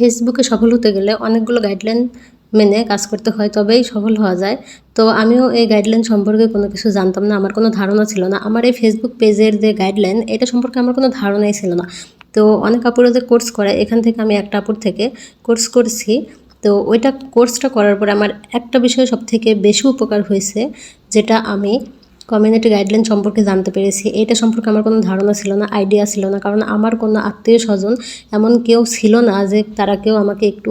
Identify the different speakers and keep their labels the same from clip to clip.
Speaker 1: ফেসবুকে সফল হতে গেলে অনেকগুলো গাইডলাইন মেনে কাজ করতে হয়, তবেই সফল হওয়া যায়। তো আমিও এই গাইডলাইন সম্পর্কে কোনো কিছু জানতাম না, আমার কোনো ধারণা ছিল না। আমার এই ফেসবুক পেজের যে গাইডলাইন এটা সম্পর্কে আমার কোনো ধারণাই ছিল না। তো অনেক আপুরা যে কোর্স করে, এখান থেকে আমি একটা আপুর থেকে কোর্স করছি। তো ওইটা কোর্সটা করার পরে আমার একটা বিষয় সব থেকে বেশি উপকার হয়েছে, যেটা আমি কমিউনিটি গাইডলাইন সম্পর্কে জানতে পেরেছি। এটা সম্পর্কে আমার কোনো ধারণা ছিল না আইডিয়া ছিল না। কারণ আমার কোনো আত্মীয় স্বজন এমন কেউ ছিল না যে তারা কেউ আমাকে একটু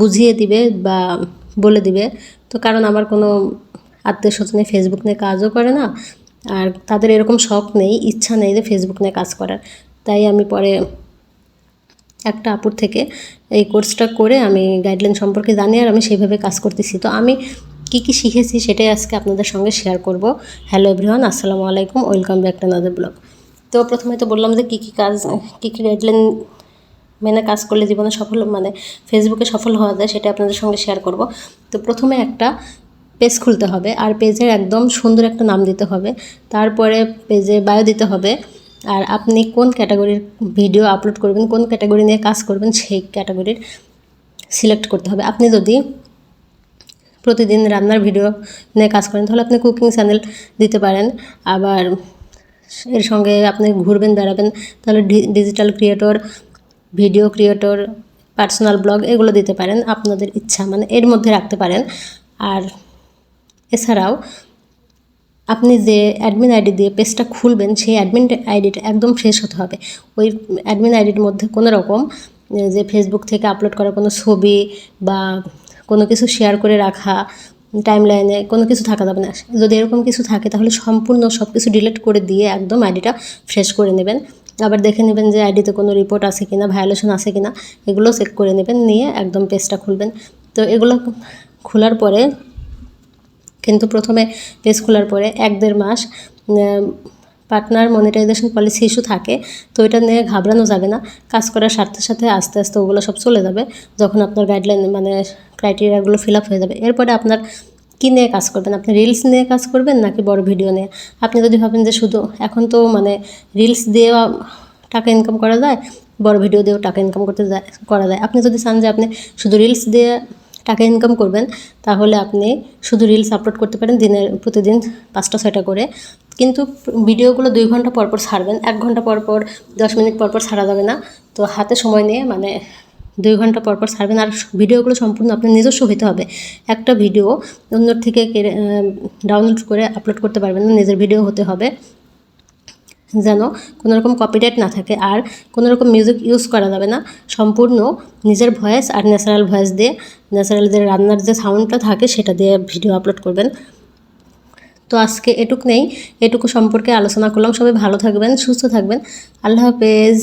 Speaker 1: বুঝিয়ে দিবে বা বলে দিবে। তো কারণ আমার কোনো আত্মীয় স্বজনে ফেসবুক নিয়ে কাজও করে না আর তাদের এরকম শখ নেই, ইচ্ছা নেই যে ফেসবুক নিয়ে কাজ করার। তাই আমি পরে একটা আপুর থেকে এই কোর্সটা করে আমি গাইডলাইন সম্পর্কে জানি আর আমি সেইভাবে কাজ করতেছি। তো আমি কি কি শিখেছি সেটাই আজকে আপনাদের সঙ্গে শেয়ার করব। হ্যালো এভরিওয়ান আসসালামু আলাইকুম welcome back to another blog তো প্রথমে তো বললাম যে কী কী কাজ, কী কী গাইডলাইন মেনে কাজ করলে জীবনে সফল মানে ফেসবুকে সফল হওয়া যায় সেটা আপনাদের সঙ্গে শেয়ার করব। তো প্রথমে একটা পেজ খুলতে হবে, আর পেজের একদম সুন্দর একটা নাম দিতে হবে। তারপরে পেজে বায়ো দিতে হবে, আর আপনি কোন ক্যাটাগরির ভিডিও আপলোড করবেন, কোন ক্যাটাগরি নিয়ে কাজ করবেন সেই ক্যাটাগরির সিলেক্ট করতে হবে। আপনি যদি প্রতিদিন রান্নার ভিডিও নিয়ে কাজ করেন, তাহলে আপনি কুকিং চ্যানেল দিতে পারেন। আবার এর সঙ্গে আপনি ঘুরবেন, বেড়াবেন, তাহলে digital creator video creator personal blog এগুলো দিতে পারেন, আপনাদের ইচ্ছা মানে এর মধ্যে রাখতে পারেন। আর এছাড়াও আপনি যে অ্যাডমিন আইডি দিয়ে পেজটা খুলবেন, সেই অ্যাডমিন আইডিটা একদম ফ্রেশ হতে হবে। ওই অ্যাডমিন আইডির মধ্যে কোনো রকম যে ফেসবুক থেকে আপলোড করা কোনো ছবি বা কোনো কিছু শেয়ার করে রাখা টাইম লাইনে কোনো কিছু থাকা যাবে না। যদি এরকম কিছু থাকে, তাহলে সম্পূর্ণ সব কিছু ডিলিট করে দিয়ে একদম আইডিটা ফ্রেশ করে নেবেন। আবার দেখে নেবেন যে আইডিতে কোনো রিপোর্ট আছে কিনা ভায়োলেশন আছে কিনা, এগুলো চেক করে নেবেন, নিয়ে একদম পেজটা খুলবেন। তো এগুলো খোলার পরে, কিন্তু প্রথমে পেজ খোলার পরে এক দেড় মাস পার্টনার মনিটাইজেশন পলিসি ইস্যু থাকে, তো এটা নিয়ে ঘাবড়ানো যাবে না। কাজ করার সাথে সাথে আস্তে আস্তে ওগুলো সব চলে যাবে, যখন আপনার গাইডলাইন মানে ক্রাইটেরিয়াগুলো ফিল আপ হয়ে যাবে। এরপরে আপনার কী নিয়ে কাজ করবেন? আপনি রিলস নিয়ে কাজ করবেন নাকি বড় ভিডিও নিয়ে? আপনি যদি ভাবেন যে শুধু এখন তো মানে রিলস দিয়ে টাকা ইনকাম করা যায়, বড় ভিডিও দিয়েও টাকা ইনকাম করতে যায়, করা যায়। আপনি যদি চান যে আপনি শুধু রিলস দিয়ে টাকা ইনকাম করবেন, তাহলে আপনি শুধু রিলস আপলোড করতে পারেন দিনের, প্রতিদিন পাঁচটা, ছয়টা করে। কিন্তু ভিডিওগুলো দুই ঘণ্টা পরপর পর ছাড়বেন, এক ঘণ্টা পর পর, দশ মিনিট পর পর ছাড়া যাবে না। তো হাতে সময় নিয়ে মানে দুই ঘণ্টা পর পর ছাড়বেন, আর ভিডিওগুলো সম্পূর্ণ আপনার নিজস্ব হতে হবে। একটা ভিডিও অন্যর থেকে ডাউনলোড করে আপলোড করতে পারবেন না, নিজের ভিডিও হতে হবে। যেন কোনো রকম কপিরাইট না থাকে আর কোনো রকম মিউজিক ইউজ করা যাবে না। সম্পূর্ণ নিজের ভয়েস আর ন্যাচারাল ভয়েস দিয়ে ন্যাচারাল যে রান্নার যে সাউন্ডটা থাকে সেটা দিয়ে ভিডিও আপলোড করবেন। তো আজকে এটুক নেই, এটুকু সম্পর্কে আলোচনা করলাম। সবাই ভালো থাকবেন, সুস্থ থাকবেন। আল্লাহ হাফেজ।